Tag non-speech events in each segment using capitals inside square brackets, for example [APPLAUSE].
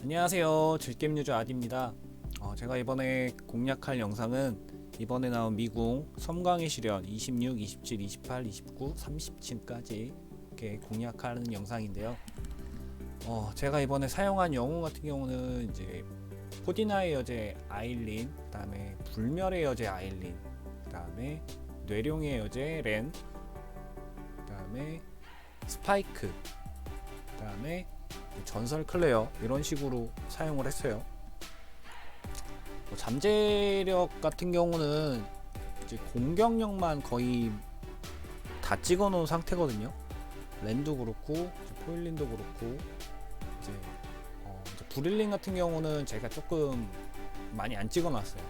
안녕하세요. 즐겜 유저 아디입니다. 어, 제가 이번에 공략할 영상은 이번에 나온 미궁 섬광의 시련 26, 27, 28, 29, 30층까지 이렇게 공략하는 영상인데요. 어, 제가 이번에 사용한 영웅 같은 경우는 이제 포디나의 여제 아일린, 그 다음에 불멸의 여제 아일린, 그 다음에 뇌룡의 여제 렌, 그 다음에 스파이크, 그 다음에 전설 클레어 이런 식으로 사용을 했어요. 뭐 잠재력 같은 경우는 이제 공격력만 거의 다 찍어 놓은 상태거든요. 랜도 그렇고 포일린도 그렇고 이제, 어, 이제 브릴린 같은 경우는 제가 조금 많이 안 찍어 놨어요.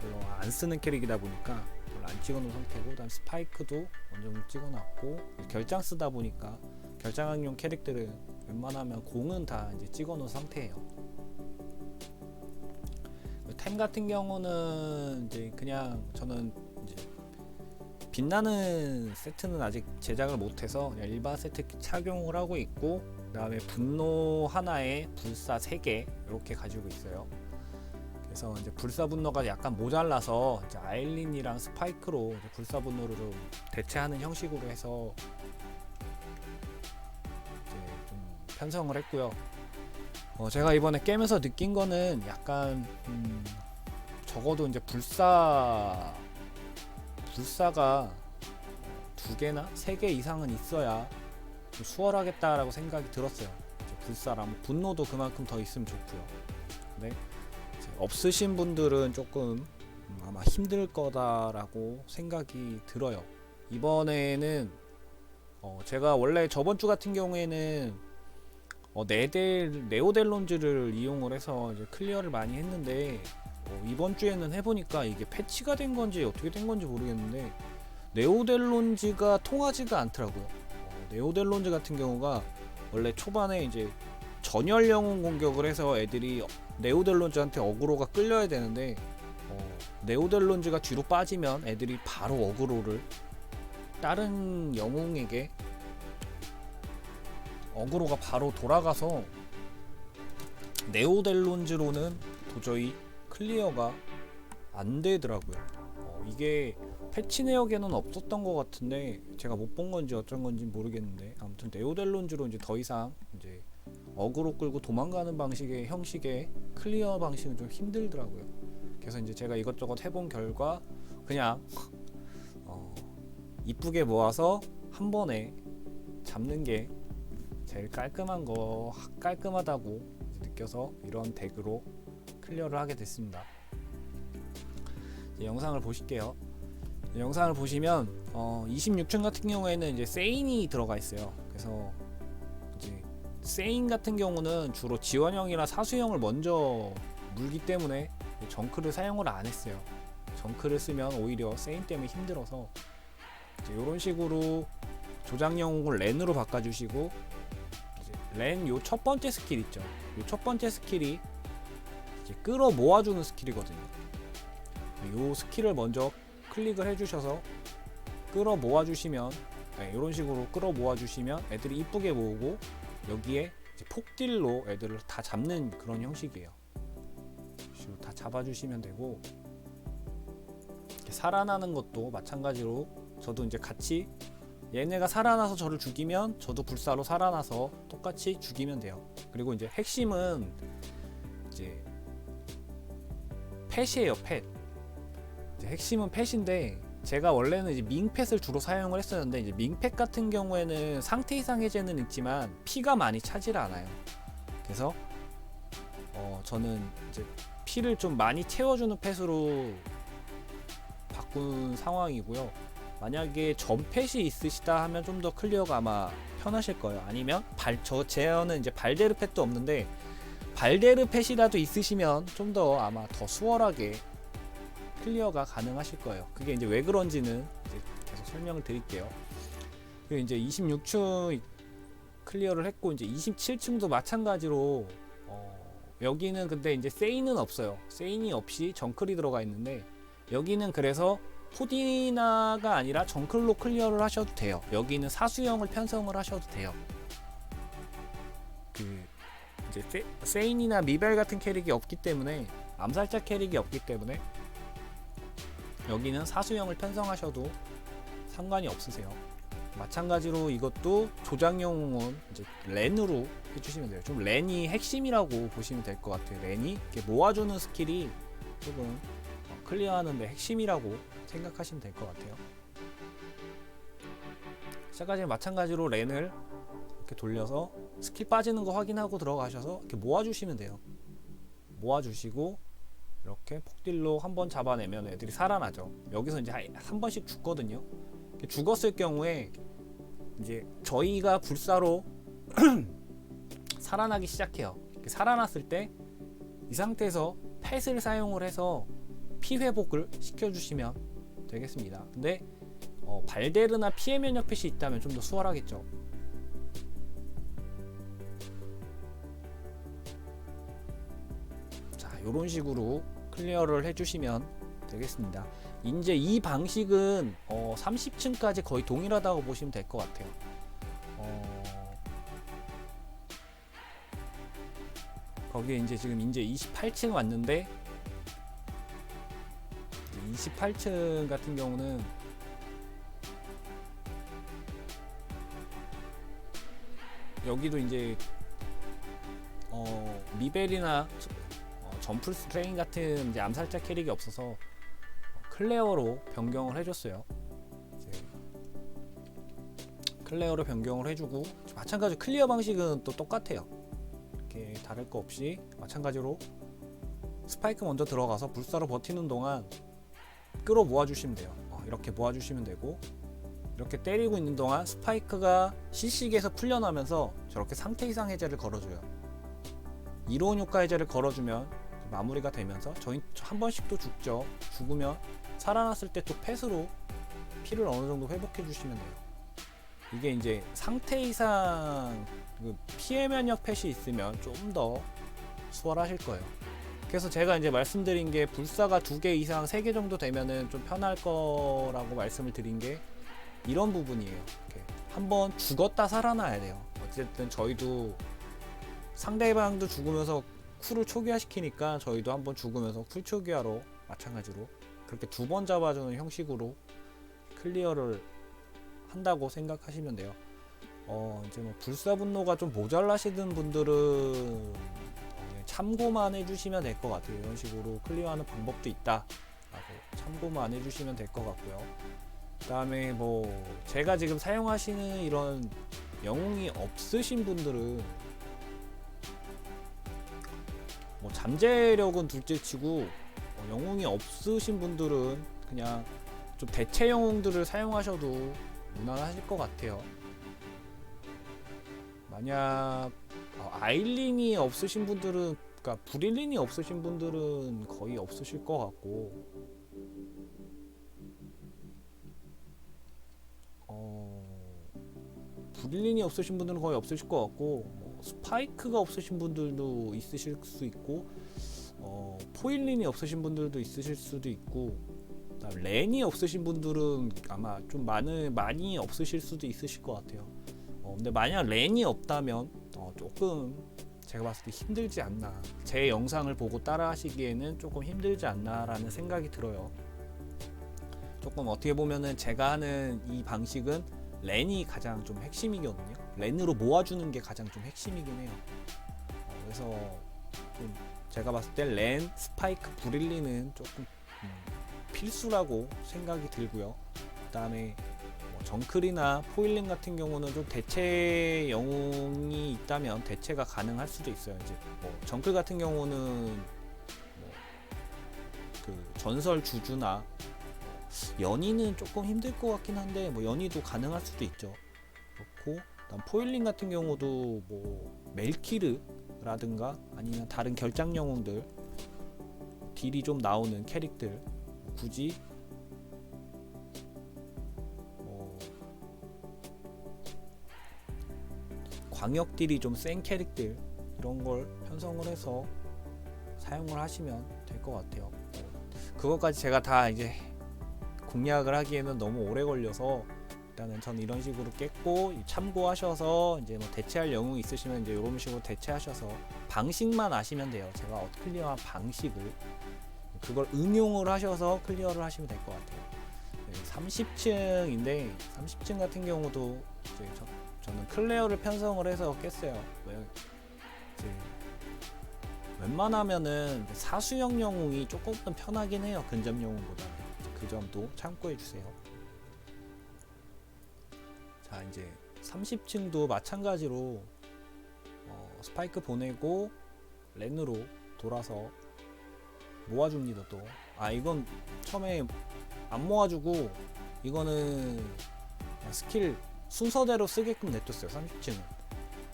별로 안 쓰는 캐릭이다 보니까 별로 안 찍어 놓은 상태고, 그다음 스파이크도 어느 정도 찍어 놨고 결장 쓰다 보니까 결장용 캐릭들은 웬만하면 공은 다 이제 찍어 놓은 상태예요. 템 같은 경우는 이제 그냥 저는 이제 빛나는 세트는 아직 제작을 못해서 그냥 일반 세트 착용을 하고 있고 그다음에 분노 하나에 불사 3개 이렇게 가지고 있어요. 그래서 이제 불사 분노가 약간 모자라서 아일린이랑 스파이크로 불사 분노를 좀 대체하는 형식으로 해서 편성을 했고요. 어, 제가 이번에 깨면서 느낀 거는 약간 음, 적어도 이제 불사 불사가 두 개나 세 개 이상은 있어야 좀 수월하겠다라고 생각이 들었어요. 불사랑 뭐 분노도 그만큼 더 있으면 좋고요. 근데 없으신 분들은 조금 음, 아마 힘들 거다라고 생각이 들어요. 이번에는 어, 제가 원래 저번 주 같은 경우에는 어, 네델 네오델론즈를 이용을 해서 이제 클리어를 많이 했는데 어, 이번 주에는 해보니까 이게 패치가 된 건지 어떻게 된 건지 모르겠는데 네오델론즈가 통하지가 않더라고요. 어, 네오델론즈 같은 경우가 원래 초반에 이제 전열 영웅 공격을 해서 애들이 네오델론즈한테 어그로가 끌려야 되는데 어, 네오델론즈가 뒤로 빠지면 애들이 바로 어그로를 다른 영웅에게 어그로가 바로 돌아가서 네오델론즈로는 도저히 클리어가 안 되더라고요. 어, 이게 패치 내역에는 없었던 것 같은데 제가 못 본 건지 어쩐 건지 모르겠는데 아무튼 네오델론즈로 이제 더 이상 이제 어그로 끌고 도망가는 방식의 형식의 클리어 방식은 좀 힘들더라고요. 그래서 이제 제가 이것저것 해본 결과 그냥 어, 이쁘게 모아서 한 번에 잡는 게 제일 깔끔한 거 깔끔하다고 느껴서 이런 덱으로 클리어를 하게 됐습니다. 영상을 보실게요. 영상을 보시면 어, 26층 같은 경우에는 이제 세인이 들어가 있어요. 그래서 이제 세인 같은 경우는 주로 지원형이나 사수형을 먼저 물기 때문에 정크를 사용을 안 했어요. 정크를 쓰면 오히려 세인 때문에 힘들어서 이런 식으로 조작 영웅을 렌으로 바꿔주시고 렌 요 첫 번째 스킬 있죠. 요 첫 번째 스킬이 이제 끌어 모아주는 스킬이거든요. 요 스킬을 먼저 클릭을 해주셔서 끌어 모아주시면 네, 이런 식으로 끌어 모아주시면 애들이 이쁘게 모으고 여기에 폭딜로 애들을 다 잡는 그런 형식이에요. 다 잡아주시면 되고 살아나는 것도 마찬가지로 저도 이제 같이 얘네가 살아나서 저를 죽이면 저도 불사로 살아나서 똑같이 죽이면 돼요. 그리고 이제 핵심은 이제 펫이에요, 펫. 핵심은 펫인데 제가 원래는 이제 밍펫을 주로 사용을 했었는데 이제 밍펫 같은 경우에는 상태 이상 해제는 있지만 피가 많이 차질 않아요. 그래서 어 저는 이제 피를 좀 많이 채워주는 펫으로 바꾼 상황이고요. 만약에 전펫이 있으시다 하면 좀 더 클리어가 아마 편하실 거예요. 아니면 발, 저, 제어는 이제 발데르 펫도 없는데, 발데르 펫이라도 있으시면 좀 더 아마 더 수월하게 클리어가 가능하실 거예요. 그게 이제 왜 그런지는 이제 계속 설명을 드릴게요. 그리고 이제 26층 클리어를 했고, 이제 27층도 마찬가지로, 어, 여기는 근데 이제 세인은 없어요. 세인이 없이 정클이 들어가 있는데, 여기는 그래서 포디나가 아니라 정클로 클리어를 하셔도 돼요. 여기는 사수형을 편성을 하셔도 돼요. 그 이제 세, 세인이나 미벨 같은 캐릭이 없기 때문에 암살자 캐릭이 없기 때문에 여기는 사수형을 편성하셔도 상관이 없으세요. 마찬가지로 이것도 조작용은 이제 렌으로 해주시면 돼요. 좀 렌이 핵심이라고 보시면 될 것 같아요. 렌이 이렇게 모아주는 스킬이 조금 어, 클리어하는 데 핵심이라고 생각하시면 될 것 같아요. 시작까지 마찬가지로 렌을 이렇게 돌려서 스킬 빠지는 거 확인하고 들어가셔서 이렇게 모아주시면 돼요. 모아주시고 이렇게 폭딜로 한 번 잡아내면 애들이 살아나죠. 여기서 이제 한- 한 번씩 죽거든요. 죽었을 경우에 이제 저희가 불사로 [CLEARS THROAT] 살아나기 시작해요. 살아났을 때 이 상태에서 펫을 사용을 해서 피 회복을 시켜주시면 되겠습니다. 근데 어, 발데르나 피해 면역 펫이 있다면 좀 더 수월하겠죠. 자, 이런 식으로 클리어를 해주시면 되겠습니다. 이제 이 방식은 어, 30층까지 거의 동일하다고 보시면 될 것 같아요. 어, 거기에 이제 지금 이제 28층 왔는데 28층 같은 경우는 여기도 이제 어, 미벨이나 어, 점프 스트레인 같은 이제 암살자 캐릭이 없어서 어, 클레어로 변경을 해줬어요. 클레어로 변경을 해주고 마찬가지로 클리어 방식은 또 똑같아요. 이렇게 다를 거 없이 마찬가지로 스파이크 먼저 들어가서 불사로 버티는 동안 끌어 모아주시면 돼요. 어, 이렇게 모아주시면 되고 이렇게 때리고 있는 동안 스파이크가 CC기에서 풀려나면서 저렇게 상태 이상 해제를 걸어줘요. 이로운 효과 해제를 걸어주면 마무리가 되면서 저희 한 번씩 또 죽죠. 죽으면 살아났을 때 또 펫으로 피를 어느 정도 회복해 주시면 돼요. 이게 이제 상태 이상 그 피해 면역 펫이 있으면 좀 더 수월하실 거예요. 그래서 제가 이제 말씀드린 게 불사가 두 개 이상 세 개 정도 되면은 좀 편할 거라고 말씀을 드린 게 이런 부분이에요. 한번 죽었다 살아나야 돼요. 어쨌든 저희도 상대방도 죽으면서 쿨을 초기화 시키니까 저희도 한번 죽으면서 쿨 초기화로 마찬가지로 그렇게 두 번 잡아주는 형식으로 클리어를 한다고 생각하시면 돼요. 어 이제 뭐 불사 분노가 좀 모자라시는 분들은 참고만 해주시면 될 것 같아요. 이런 식으로 클리어하는 방법도 있다 라고 참고만 해주시면 될 것 같고요. 그 다음에 뭐 제가 지금 사용하시는 이런 영웅이 없으신 분들은 뭐 잠재력은 둘째치고 어, 영웅이 없으신 분들은 그냥 좀 대체 영웅들을 사용하셔도 무난하실 것 같아요. 만약 어, 아일린이 없으신 분들은 그러니까 브릴린이 없으신 분들은 거의 없으실 것 같고 어 브릴린이 없으신 분들은 거의 없으실 것 같고 뭐 스파이크가 없으신 분들도 있으실 수 있고 어 포일린이 없으신 분들도 있으실 수도 있고 렌이 없으신 분들은 아마 좀 많은 많이 없으실 수도 있으실 것 같아요. 어, 근데 만약 렌이 없다면 어, 조금 제가 봤을 때 힘들지 않나 제 영상을 보고 따라 하시기에는 조금 힘들지 않나라는 생각이 들어요. 조금 어떻게 보면은 제가 하는 이 방식은 렌이 가장 좀 핵심이거든요. 렌으로 모아주는 게 가장 좀 핵심이긴 해요. 어, 그래서 좀 제가 봤을 때 렌, 스파이크, 브릴리는 조금 음, 필수라고 생각이 들고요. 그 다음에 뭐 정클이나 포일링 같은 경우는 좀 대체 영웅이 있다면 대체가 가능할 수도 있어요. 이제 뭐 정클 같은 경우는 뭐 그 전설 주주나 연희는 조금 힘들 것 같긴 한데 뭐 연희도 가능할 수도 있죠. 그렇고 그다음 포일링 같은 경우도 뭐 멜키르라든가 아니면 다른 결장 영웅들 딜이 좀 나오는 캐릭들 굳이 광역 딜이 좀 센 캐릭들 이런 걸 편성을 해서 사용을 하시면 될 것 같아요. 뭐 그것까지 제가 다 이제 공략을 하기에는 너무 오래 걸려서 일단은 전 이런 식으로 깼고 참고하셔서 이제 뭐 대체할 영웅 있으시면 이제 이런 식으로 대체하셔서 방식만 아시면 돼요. 제가 어떻게 클리어한 방식을 그걸 응용을 하셔서 클리어를 하시면 될 것 같아요. 네, 30층인데 30층 같은 경우도 이제 저, 저는 클레어를 편성을 해서 깼어요. 웬만하면은 사수형 영웅이 조금 더 편하긴 해요. 근접 영웅보다는 그 점도 참고해 주세요. 자 이제 30층도 마찬가지로 어, 스파이크 보내고 렌으로 돌아서 모아줍니다 또. 아 이건 처음에 안 모아주고 이거는 그냥 스킬 순서대로 쓰게끔 냅뒀어요 30층은.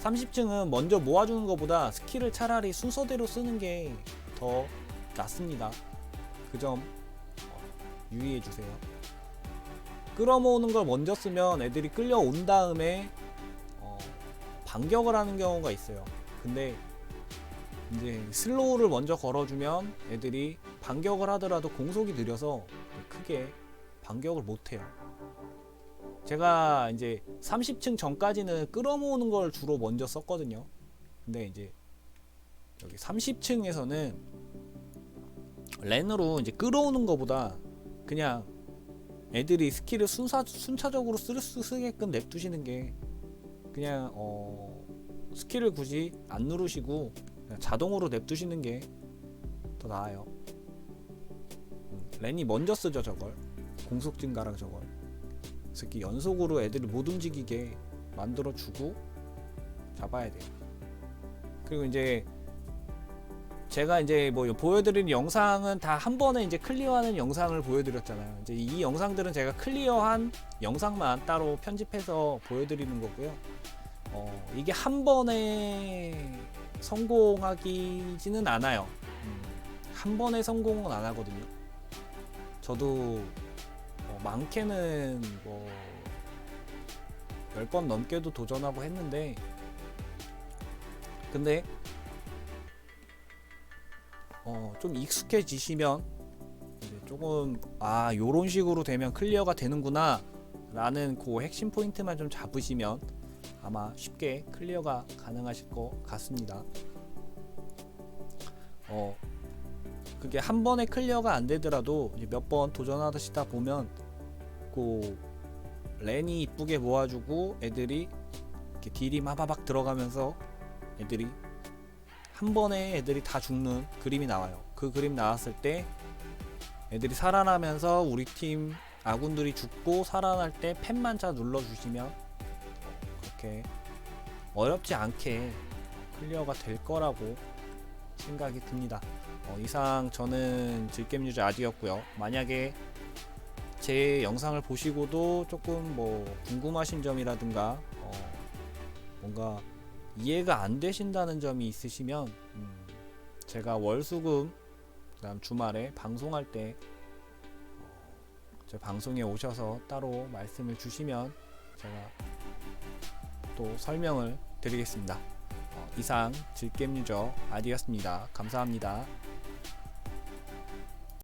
30층은 먼저 모아주는 것보다 스킬을 차라리 순서대로 쓰는 게 더 낫습니다. 그 점 유의해 주세요. 끌어모으는 걸 먼저 쓰면 애들이 끌려온 다음에 어, 반격을 하는 경우가 있어요. 근데 이제 슬로우를 먼저 걸어주면 애들이 반격을 하더라도 공속이 느려서 크게 반격을 못해요. 제가 이제 30층 전까지는 끌어모으는 걸 주로 먼저 썼거든요. 근데 이제 여기 30층에서는 렌으로 이제 끌어오는 것보다 그냥 애들이 스킬을 순사, 순차적으로 쓸 수 쓰게끔 냅두시는 게 그냥 어 스킬을 굳이 안 누르시고 자동으로 냅두시는 게 더 나아요. 음, 렌이 먼저 쓰죠 저걸 공속 증가랑 저걸 특히 연속으로 애들을 못 움직이게 만들어 주고 잡아야 돼요. 그리고 이제 제가 이제 뭐 보여드린 영상은 다 한 번에 이제 클리어하는 영상을 보여드렸잖아요. 이제 이 영상들은 제가 클리어한 영상만 따로 편집해서 보여드리는 거고요. 어, 이게 한 번에 성공하기지는 않아요. 음, 한 번에 성공은 안 하거든요. 저도 어, 많게는 뭐 10번 넘게도 도전하고 했는데 근데 어, 좀 익숙해지시면 조금 아 요런 식으로 되면 클리어가 되는구나 라는 그 핵심 포인트만 좀 잡으시면 아마 쉽게 클리어가 가능하실 것 같습니다. 어, 그게 한 번에 클리어가 안 되더라도 몇 번 도전하시다 보면 그 렌이 이쁘게 모아주고 애들이 이렇게 딜이 마바박 들어가면서 애들이 한 번에 애들이 다 죽는 그림이 나와요. 그 그림 나왔을 때 애들이 살아나면서 우리 팀 아군들이 죽고 살아날 때 펜만 잘 눌러주시면 그렇게 어렵지 않게 클리어가 될 거라고 생각이 듭니다. 어, 이상 저는 질겜 유저 아디였고요. 만약에 제 영상을 보시고도 조금 뭐 궁금하신 점이라든가 어, 뭔가 이해가 안 되신다는 점이 있으시면 음, 제가 월수금 그다음 주말에 방송할 때 어, 제 방송에 오셔서 따로 말씀을 주시면 제가 또 설명을 드리겠습니다. 어, 이상 질겜 유저 아디였습니다. 감사합니다.